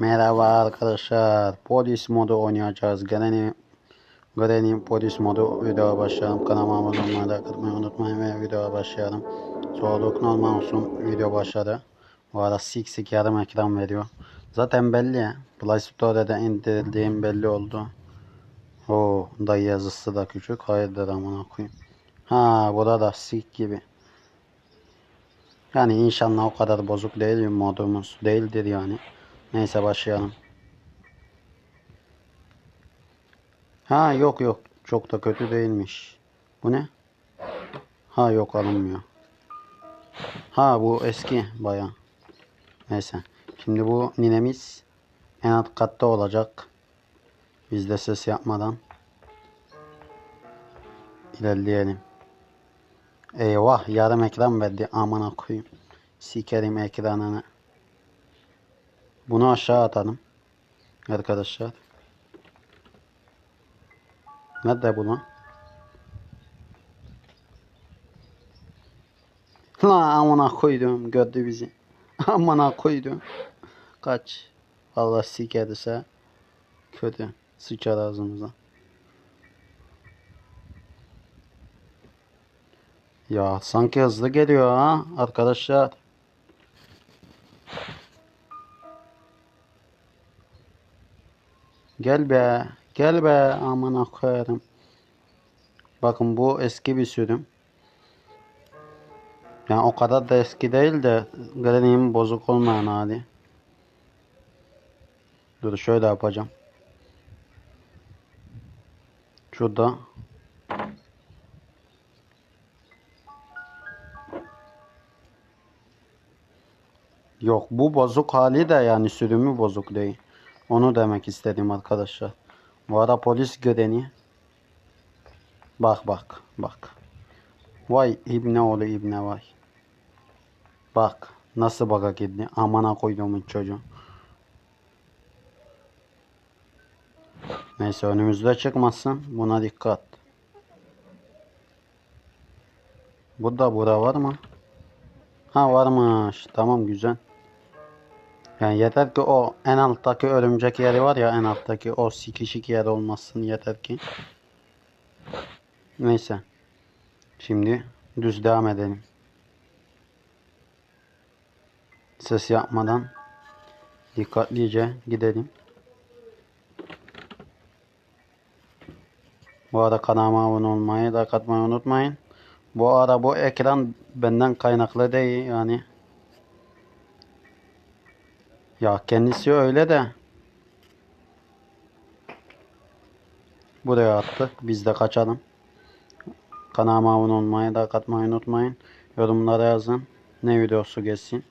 Merhaba arkadaşlar. Polis modu oynayacağız. Granny, Granny polis modu videoya başlayalım. Kanalıma abone olmayı, like atmayı unutmayın ve videoya başlayalım. Soğuduk normal olsun. Video başladı. Bu arada sik sik yarım ekran veriyor. Zaten belli. Play Store'da indirdiğim belli oldu. Oo, dayı yazısı da küçük. Hayırdır amına koyayım. Ha burada sik gibi. Yani inşallah o kadar bozuk değil modumuz. Değildir yani. Neyse başlayalım. Ha yok yok. Çok da kötü değilmiş. Bu ne? Ha yok alınmıyor. Ha bu eski baya. Neyse. Şimdi bu ninemiz en alt katta olacak. Biz de ses yapmadan ilerleyelim. Eyvah yarım ekran verdi amına koyayım. Sikerim ekranını. Bunu aşağı atalım. Arkadaşlar. Nerede bu lan? La amına koydum gördü bizi. Amına koydum. Kaç. Vallahi sikerse kötü. Sıçar ağzımıza. Ya sanki hızlı geliyor ha arkadaşlar. Gel be. Gel be amına koyarım. Bakın bu eski bir sürüm. Yani o kadar da eski değil de Granny'in bozuk olmayan hali. Dur şöyle yapacağım. Şurada. Yok bu bozuk hali de yani sürümü bozuk değil. Onu demek istedim arkadaşlar. Bu ara polis göreni. Bak bak bak. Vay ibne oğlu ibne vay. Bak nasıl baka gitti. Amana koyduğumun çocuğu. Neyse önümüzde çıkmasın. Buna dikkat. Burada bura var mı? Ha varmış. Tamam güzel. Yani yeter ki o en alttaki örümcek yeri var ya en alttaki o sikişik yer olmasın yeter ki. Neyse. Şimdi düz devam edelim. Ses yapmadan dikkatlice gidelim. Bu arada kanalıma abone olmayı da katmayı unutmayın. Bu ara bu ekran benden kaynaklı değil yani. Ya kendisi öyle de. Buraya attık. Biz de kaçalım. Kanalıma abone olmayı da katmayı unutmayın. Yorumlara yazın. Ne videosu geçsin.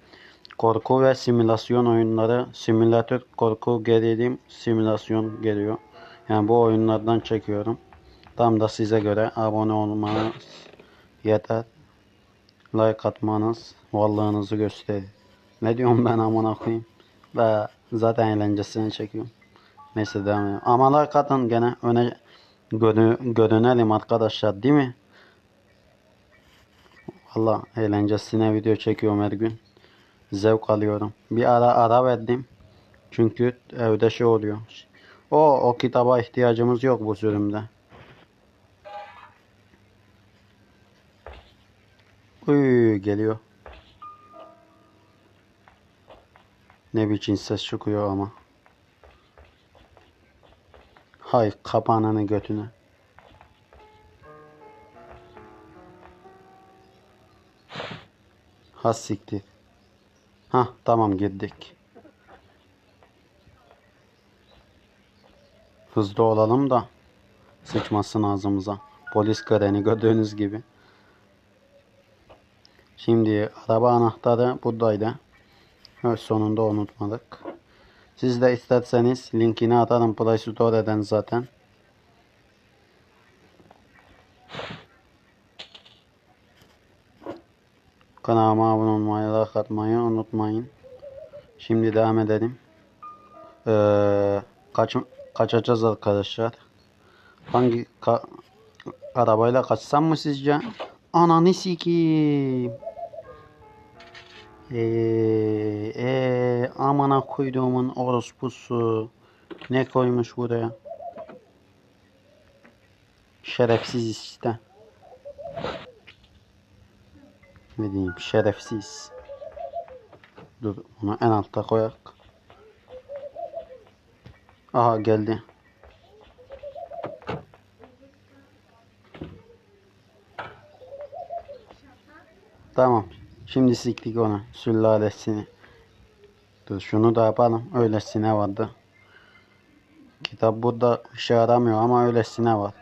Korku ve simülasyon oyunları. Simülatör, korku, gerilim, simülasyon geliyor. Yani bu oyunlardan çekiyorum. Tam da size göre abone olmanız yeter. Like atmanız varlığınızı gösterir. Ne diyorum ben amına koyayım. Ve zaten eğlencesini çekiyorum. Neyse devam edelim. Ama atın gene öne görü, görünelim arkadaşlar değil mi? Valla eğlencesine video çekiyorum her gün. Zevk alıyorum. Bir ara ara verdim. Çünkü evde şey oluyor. O o kitaba ihtiyacımız yok bu sürümde. Uy geliyor. Ne biçim ses çıkıyor ama. Hay kapananı götüne. Has siktir. Hah tamam girdik. Hızlı olalım da sıçmasın ağzımıza. Polis kareni gördüğünüz gibi. Şimdi araba anahtarı buradaydı. Evet, sonunda unutmadık. Siz de isterseniz linkini atarım Play Store'den zaten. Kanalıma abone olmayı, like atmayı unutmayın. Şimdi devam edelim. Ee, kaç, kaçacağız arkadaşlar. Hangi ka, arabayla kaçsam mı sizce? Ananı sikeyim. Eee ee, amana koyduğumun orospusu. Ne koymuş buraya? Şerefsiz işte. Ne diyeyim şerefsiz. Dur onu en altta koyak. Aha geldi. Tamam. Şimdi siktik onu. Sülalesini. Dur şunu da yapalım. Öylesine vardı. Kitap burada işe yaramıyor ama öylesine var.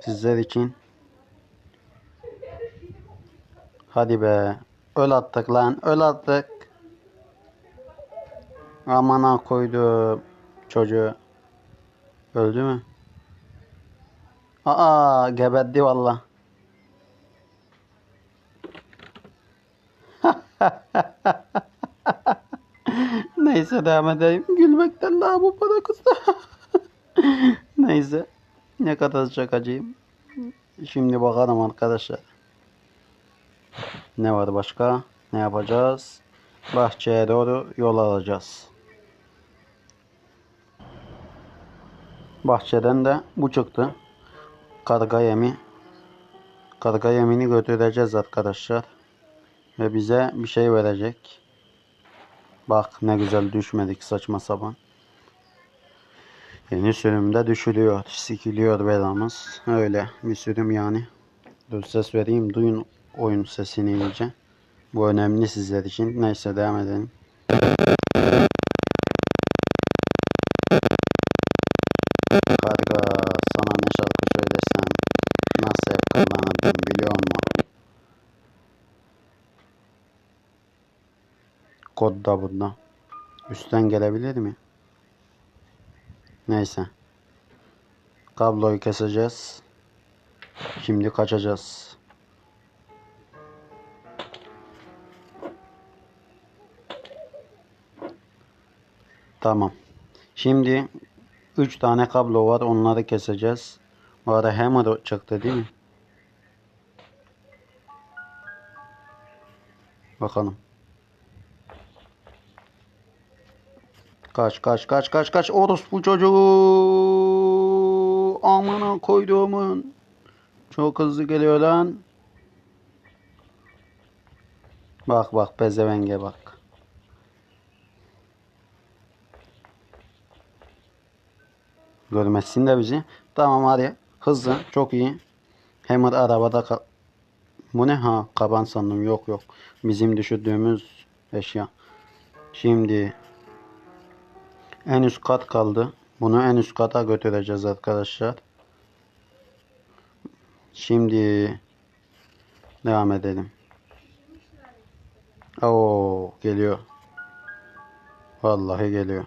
Sizler için. Hadi be. Öl attık lan. Öl attık. Amana koydu çocuğu. Öldü mü? Aa geberdi valla. Neyse devam edeyim. Gülmekten daha bu para kızdı. Neyse. Ne kadar şakacıyım. Şimdi bakalım arkadaşlar. Ne var başka? Ne yapacağız? Bahçeye doğru yol alacağız. Bahçeden de bu çıktı. Karga yemi. Karga yemini götüreceğiz arkadaşlar. Ve bize bir şey verecek. Bak ne güzel düşmedik saçma sapan. Yeni sürümde düşülüyor. Sikiliyor belamız. Öyle bir sürüm yani. Dur ses vereyim. Duyun oyun sesini iyice. Bu önemli sizler için. Neyse devam edelim. Karga sana ne şarkı söylesem nasıl efkarlanırdım biliyor musun? Kod da burada. Üstten gelebilir mi? Neyse. Kabloyu keseceğiz. Şimdi kaçacağız. Tamam. Şimdi 3 tane kablo var. Onları keseceğiz. Bu arada hammer çıktı değil mi? Bakalım. Kaç kaç kaç kaç kaç. Orospu çocuğu. Amına koyduğumun. Çok hızlı geliyor lan. Bak bak pezevenge bak. Görmezsin de bizi. Tamam hadi. Hızlı çok iyi. Hammer arabada kal bu ne? Ha kaban sandım. Yok yok. Bizim düşürdüğümüz eşya. Şimdi en üst kat kaldı. Bunu en üst kata götüreceğiz arkadaşlar. Şimdi devam edelim. Oo geliyor. Vallahi geliyor.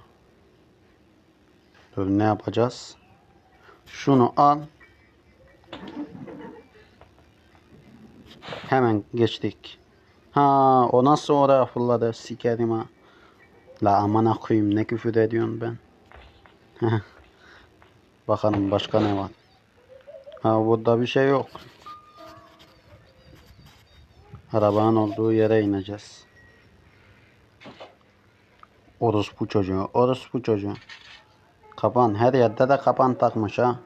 Dur ne yapacağız? Şunu al. Hemen geçtik. Ha o nasıl oraya fırladı sikerim ha. La amana koyayım ne küfür ediyorsun ben. Bakalım başka ne var. Ha burada bir şey yok. Arabanın olduğu yere ineceğiz. Orospu çocuğu, orospu çocuğu. Kapan, her yerde de kapan takmış ha.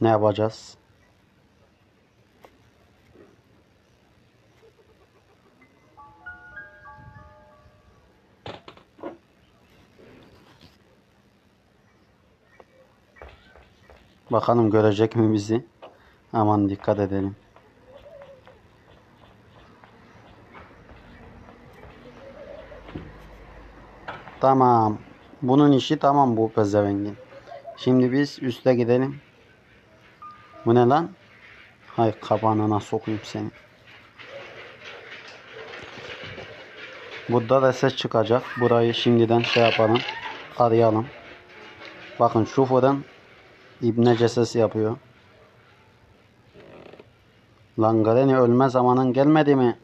Ne yapacağız? Bakalım görecek mi bizi? Aman dikkat edelim. Tamam. Bunun işi tamam bu pezevengin. Şimdi biz üste gidelim. Bu ne lan? Hay kabanına sokayım seni. Burada da ses çıkacak. Burayı şimdiden şey yapalım. Arayalım. Bakın şu fırın İbnece ses yapıyor. Lan ölme zamanın gelmedi mi?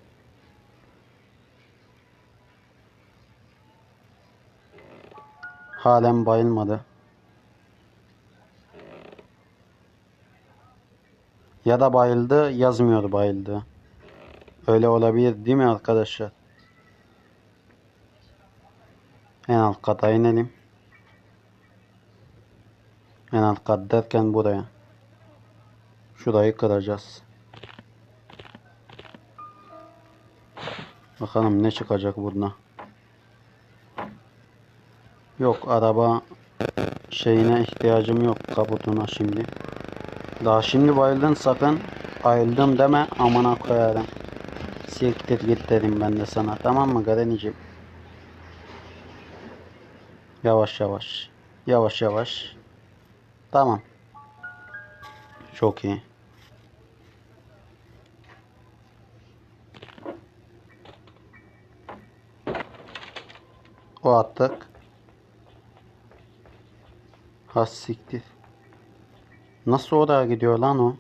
Halen bayılmadı. Ya da bayıldı yazmıyor bayıldı. Öyle olabilir değil mi arkadaşlar? En alt kata inelim. En alt kat derken buraya. Şurayı kıracağız. Bakalım ne çıkacak burada. Yok araba şeyine ihtiyacım yok kaputuna şimdi. Daha şimdi bayıldın sakın ayıldım deme amına koyarım. Siktir git dedim ben de sana tamam mı Gareniciğim? Yavaş yavaş. Yavaş yavaş. Tamam. Çok iyi. O attık. Has siktir. Nasıl oraya gidiyor lan o?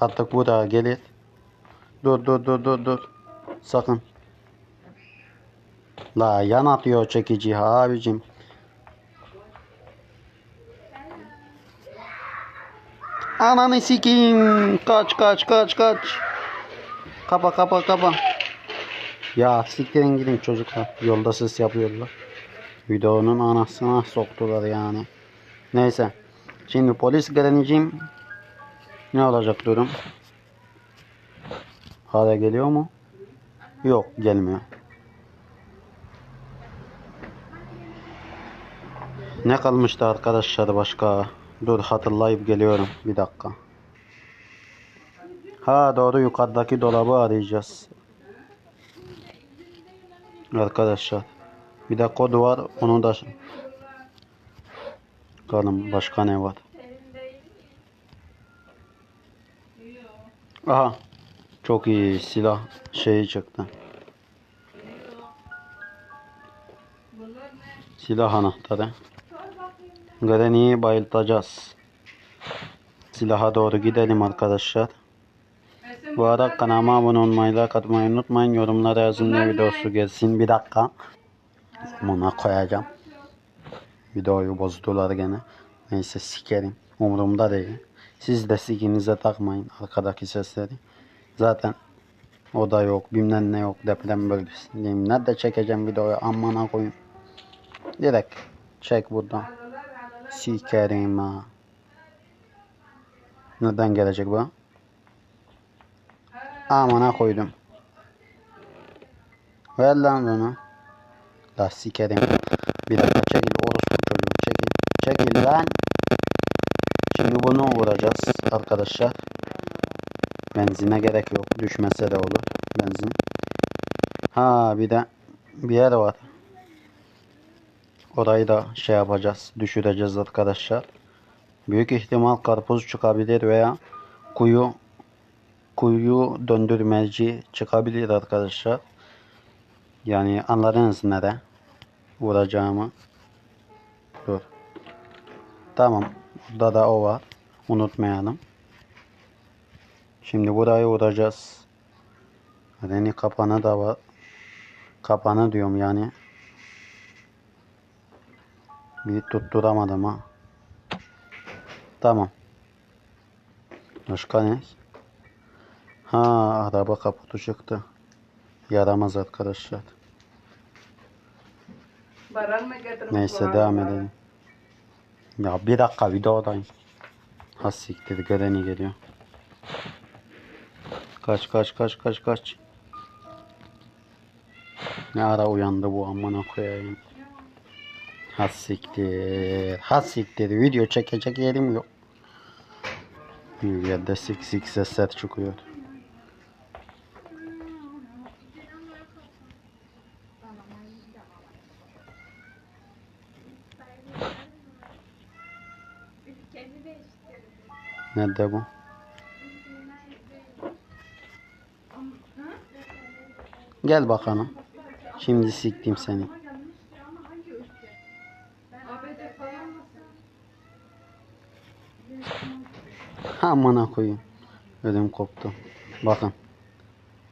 Artık buraya gelir. Dur dur dur dur dur. Sakın. La yan atıyor çekici abicim. Ananı sikeyim. Kaç kaç kaç kaç. Kapa kapa kapa. Ya siktirin gidin çocuklar. Yolda ses yapıyorlar. Videonun anasına soktular yani. Neyse. Şimdi polis gelineceğim. Ne olacak durum? Hala geliyor mu? Yok gelmiyor. Ne kalmıştı arkadaşlar başka? Dur hatırlayıp geliyorum. Bir dakika. Ha doğru yukarıdaki dolabı arayacağız. Arkadaşlar. Bir de kod var. Onu da bakalım başka ne var. Aha. Çok iyi silah şeyi çıktı. Silah anahtarı. Granny'yi bayıltacağız. Silaha doğru gidelim arkadaşlar. Bu arada kanalıma abone olmayı, like atmayı unutmayın. Yorumlara yazın ne videosu gelsin. Bir dakika. Buna koyacağım. Videoyu bozdular gene. Neyse sikerim. Umurumda değil. Siz de sikinize takmayın arkadaki sesleri. Zaten o da yok. Bilmem ne yok. Deprem bölgesindeyim. Nerede çekeceğim videoyu? Amına koyayım. Direkt çek buradan. Sikerim ha. Nereden gelecek bu? Amına koydum. Ver lan bunu. La sikerim. Bir dakika çekil orospu çocuğu çekil. Çekil lan. Şimdi bunu vuracağız arkadaşlar. Benzine gerek yok. Düşmese de olur. Benzin. Ha bir de bir yer var. Orayı da şey yapacağız. Düşüreceğiz arkadaşlar. Büyük ihtimal karpuz çıkabilir veya kuyu kuyu döndürmeci çıkabilir arkadaşlar. Yani anladınız nere vuracağımı. Dur. Tamam. Burada da o var. Unutmayalım. Şimdi burayı vuracağız. Reni kapanı da var. Kapanı diyorum yani. Bir tutturamadım ha. Tamam. Başka ne? Ha araba kaputu çıktı. Yaramaz arkadaşlar. Neyse devam edelim. Ya bir dakika videodayım. Ha siktir Granny geliyor. Kaç kaç kaç kaç kaç. Ne ara uyandı bu amına koyayım. Ha siktir. Ha siktir. Video çekecek yerim yok. Bir yerde sik sik sesler çıkıyor. Nerede bu? Gel bakalım. Şimdi siktim seni. Amına koyayım. Ödüm koptu. Bakın.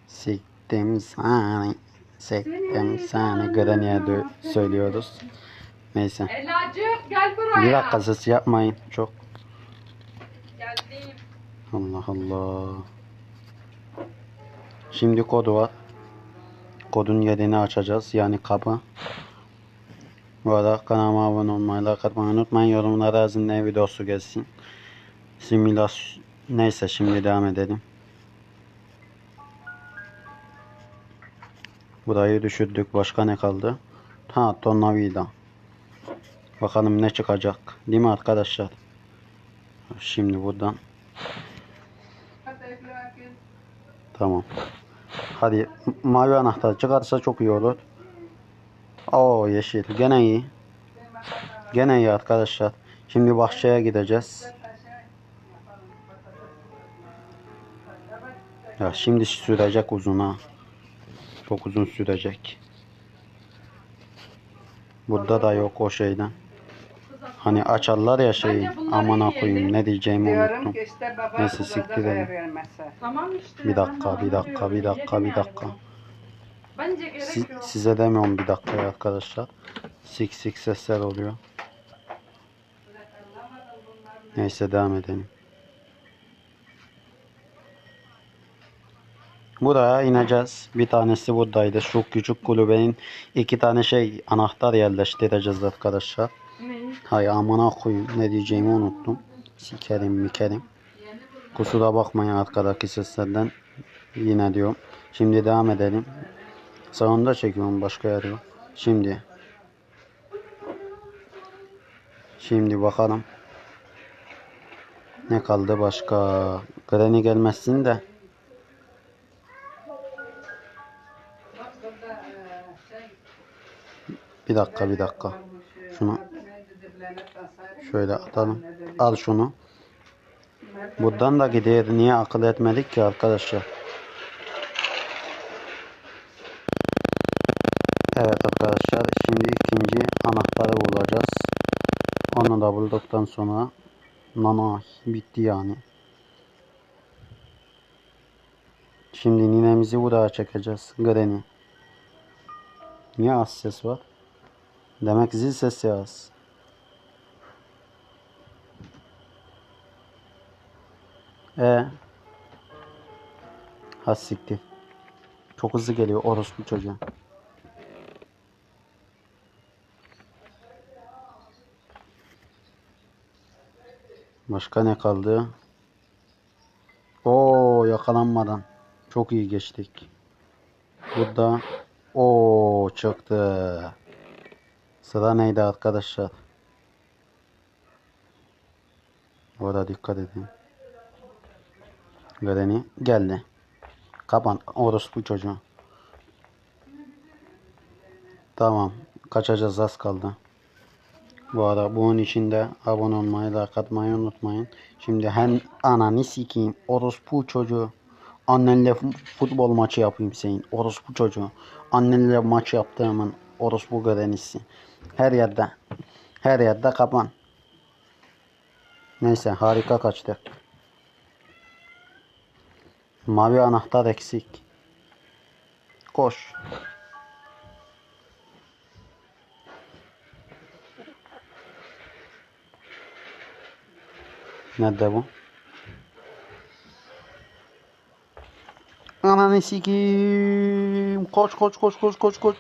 Siktim seni. Siktim seni. Granny'e de söylüyoruz. Neyse. Elacık gel buraya. Bir dakika ses yapmayın. Çok. Geldim. Allah Allah. Şimdi kodu var. Kodun yerini açacağız. Yani kapı. Bu arada kanalıma abone olmayı, like atmayı unutmayın. Yorumlara yazın ne videosu gelsin. Simülasyon. Neyse şimdi devam edelim. Burayı düşürdük. Başka ne kaldı? Ha tornavida. Bakalım ne çıkacak. Değil mi arkadaşlar? Şimdi buradan. Tamam. Hadi mavi anahtar çıkarsa çok iyi olur. Oo yeşil. Gene iyi. Gene iyi arkadaşlar. Şimdi bahçeye gideceğiz. Ya şimdi sürecek uzun ha. Çok uzun sürecek. Burada da yok o şeyden. Hani açarlar ya şeyi. Amına koyayım ne diyeceğimi Diyorum unuttum. ki işte baba Neyse, burada siktir. Tamam işte. Bir dakika, bir dakika, bir dakika, bir Yedim dakika. yani. Bence gerek Si- yok. size demiyorum bir dakika arkadaşlar. Sik sik sesler oluyor. Neyse devam edelim. Buraya ineceğiz. Bir tanesi buradaydı. Şu küçük kulübenin iki tane şey anahtar yerleştireceğiz arkadaşlar. Hay amına koyayım ne diyeceğimi unuttum. Sikerim mikerim. Kusura bakmayın arkadaki seslerden. Yine diyorum. Şimdi devam edelim. Sağında çekiyorum başka yer yok. Şimdi. Şimdi bakalım. Ne kaldı başka? Granny gelmezsin de. Bir dakika bir dakika. Şunu şöyle atalım. Al şunu. Buradan da gidiyor. Niye akıl etmedik ki arkadaşlar? Evet arkadaşlar. Şimdi ikinci anahtarı bulacağız. Onu da bulduktan sonra nana bitti yani. Şimdi ninemizi buraya çekeceğiz. Granny. Niye az ses var? Demek zil sesi az. E. Ha siktir. Çok hızlı geliyor orospu çocuğa. Başka ne kaldı? Oo yakalanmadan. Çok iyi geçtik. Burada o çıktı. Sıra neydi arkadaşlar? Orada dikkat edin. Göreni geldi. Kapan orospu çocuğu. Tamam. Kaçacağız az kaldı. Bu arada bunun içinde abone olmayı, like atmayı unutmayın. Şimdi hem ananı sikeyim orospu çocuğu. Annenle futbol maçı yapayım senin. Orospu çocuğu. Annenle maç yaptığımın orospu görenisi. Her yerde. Her yerde kapan. Neyse harika kaçtık. Mavi anahtar eksik. Koş. Nerede bu? Ananı sikeyim. Koş koş koş koş koş koş.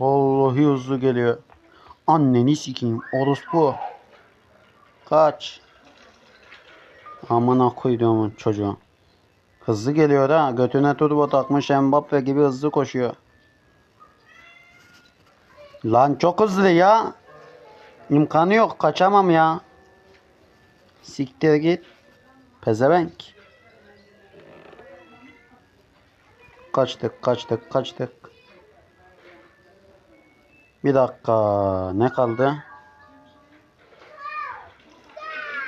Vallahi hızlı geliyor. Anneni sikeyim. Orospu. Kaç. Amına koyduğumun çocuğu. Hızlı geliyor ha. Götüne turbo takmış Mbappe gibi hızlı koşuyor. Lan çok hızlı ya. İmkanı yok. Kaçamam ya. Siktir git. Pezevenk. Kaçtık, kaçtık, kaçtık. Bir dakika. Ne kaldı?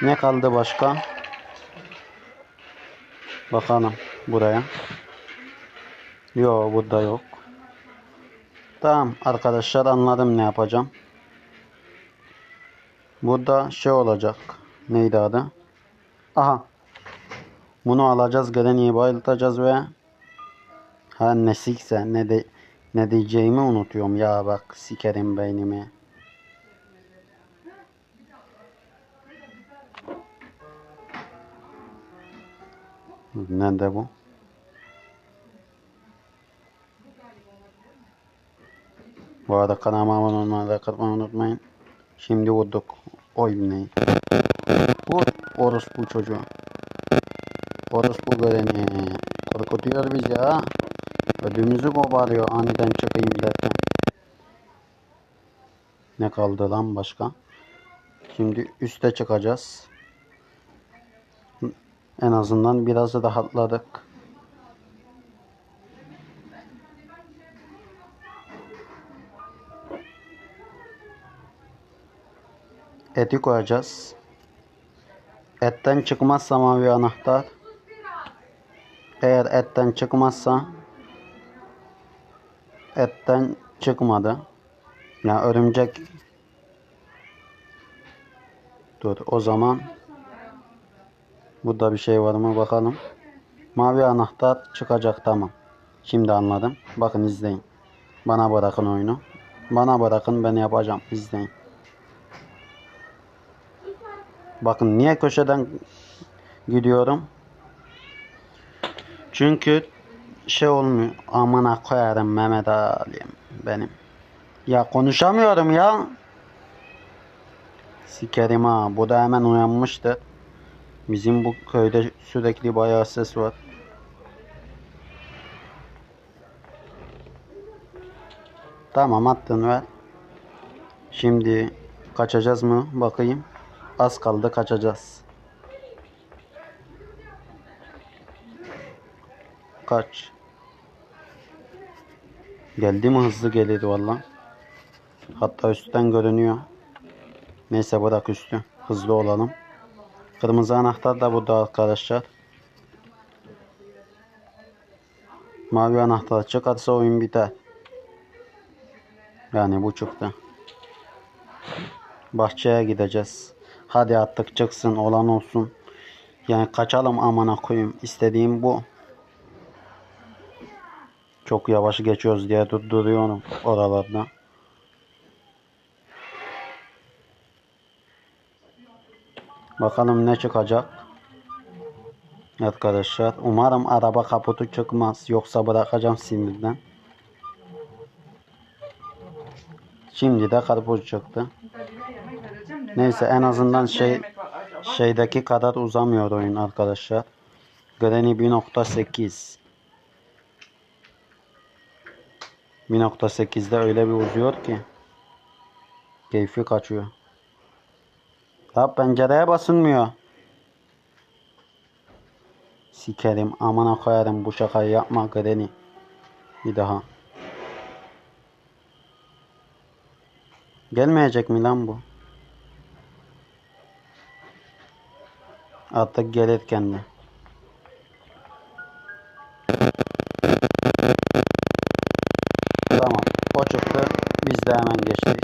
Ne kaldı başka? Bakalım buraya. Yok burada yok. Tamam arkadaşlar anladım ne yapacağım. Burada şey olacak. Neydi adı? Aha. Bunu alacağız. Geleneği bayıltacağız ve ha ne sikse ne de ne diyeceğimi unutuyorum ya bak sikerim beynimi. Nerede bu? Bu arada kanalıma abone olmayı, like atmayı unutmayın. Şimdi vurduk. Oy ne? Vur orospu çocuğu. Orospu göreni. Korkutuyor bizi ha. Ödümüzü koparıyor aniden çıkayım derken. Ne kaldı lan başka? Şimdi üste çıkacağız. En azından biraz rahatladık. Eti koyacağız. Etten çıkmazsa mavi anahtar. Eğer etten çıkmazsa etten çıkmadı. Ya örümcek Dur o zaman Burada bir şey var mı bakalım. Mavi anahtar çıkacak tamam. Şimdi anladım. Bakın izleyin. Bana bırakın oyunu. Bana bırakın ben yapacağım. İzleyin. Bakın niye köşeden gidiyorum? Çünkü şey olmuyor. Amına koyarım Mehmet Ali'm benim. Ya konuşamıyorum ya. Sikerim ha. Bu da hemen uyanmıştı. Bizim bu köyde sürekli bayağı ses var. Tamam attın ver. Şimdi kaçacağız mı? Bakayım. Az kaldı kaçacağız. Kaç. Geldi mi hızlı gelir valla. Hatta üstten görünüyor. Neyse bırak üstü. Hızlı olalım. Kırmızı anahtar da burada arkadaşlar. Mavi anahtar çıkarsa oyun biter. Yani bu çıktı. Bahçeye gideceğiz. Hadi artık çıksın olan olsun. Yani kaçalım amına koyayım. İstediğim bu. Çok yavaş geçiyoruz diye durduruyorum oralarda. Bakalım ne çıkacak. Arkadaşlar umarım araba kaputu çıkmaz. Yoksa bırakacağım sinirden. Şimdi de karpuz çıktı. Neyse en azından şey şeydeki kadar uzamıyor oyun arkadaşlar. Granny 1.8 1.8'de öyle bir uzuyor ki keyfi kaçıyor. Ya pencereye basılmıyor. Sikerim amına koyarım bu şakayı yapma Granny. Bir daha. Gelmeyecek mi lan bu? Artık gelir kendi. Çıktı. Biz de hemen geçtik.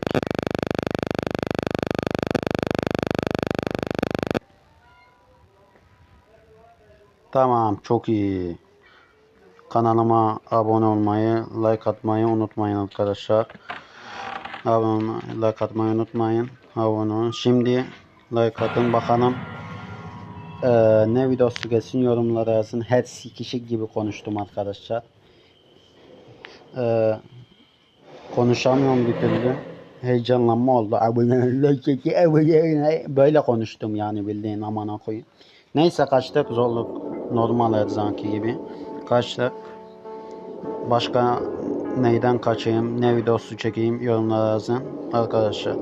Tamam. Çok iyi. Kanalıma abone olmayı, like atmayı unutmayın arkadaşlar. Abone like atmayı unutmayın. Abone olun. Şimdi like atın bakalım. Ee, ne videosu gelsin yorumlara yazın. Her kişi gibi konuştum arkadaşlar. Ee, konuşamıyorum bir türlü. Heyecanlanma oldu. Böyle konuştum yani bildiğin amana koyayım. Neyse kaçtık zorluk normal her zamanki gibi. Kaçtık. Başka neyden kaçayım, ne videosu çekeyim yorumlara yazın arkadaşlar.